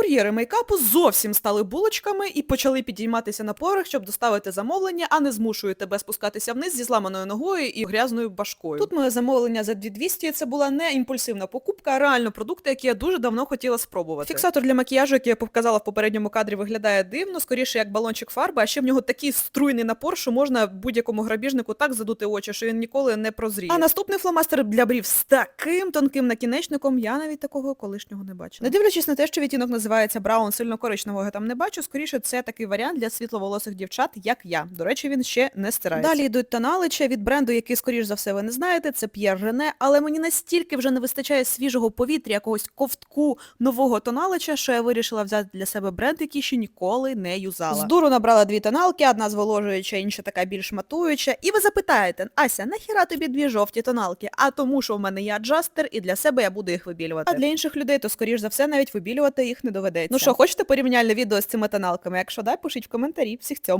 Кур'єри мейкапу зовсім стали булочками і почали підійматися на поверх, щоб доставити замовлення, а не змушують тебе спускатися вниз зі зламаною ногою і грязною башкою. Тут моє замовлення за 2200 це була не імпульсивна покупка, а реально продукти, які я дуже давно хотіла спробувати. Фіксатор для макіяжу, який я показала в попередньому кадрі, виглядає дивно, скоріше як балончик фарби, а ще в нього такий струйний напор, що можна будь-якому грабіжнику так задути очі, що він ніколи не прозріє. А наступний фломастер для брів з таким тонким накінечником, я навіть такого колишнього не бачила. Не дивлячись на те, що відтінок називається браун, сильно коричневого я там не бачу. Скоріше, це такий варіант для світловолосих дівчат, як я. До речі, він ще не стирається. Далі йдуть тоналичі від бренду, який, скоріш за все, ви не знаєте. Це П'єр Рене, але мені настільки вже не вистачає свіжого повітря, якогось ковтку нового тоналича, що я вирішила взяти для себе бренд, який ще ніколи не юзала. З дуру набрала дві тоналки, одна зволожуюча, інша така більш матуюча. І ви запитаєте, Ася, нахіра тобі дві жовті тоналки? А тому, що в мене є аджастер, і для себе я буду їх вибілювати. А для інших людей, то скоріш за все навіть вибілювати їх не доведеться. Ну що, хочете порівняльне відео з цими тоналками? Якщо да, пишіть в коментарі. Всіх цьому.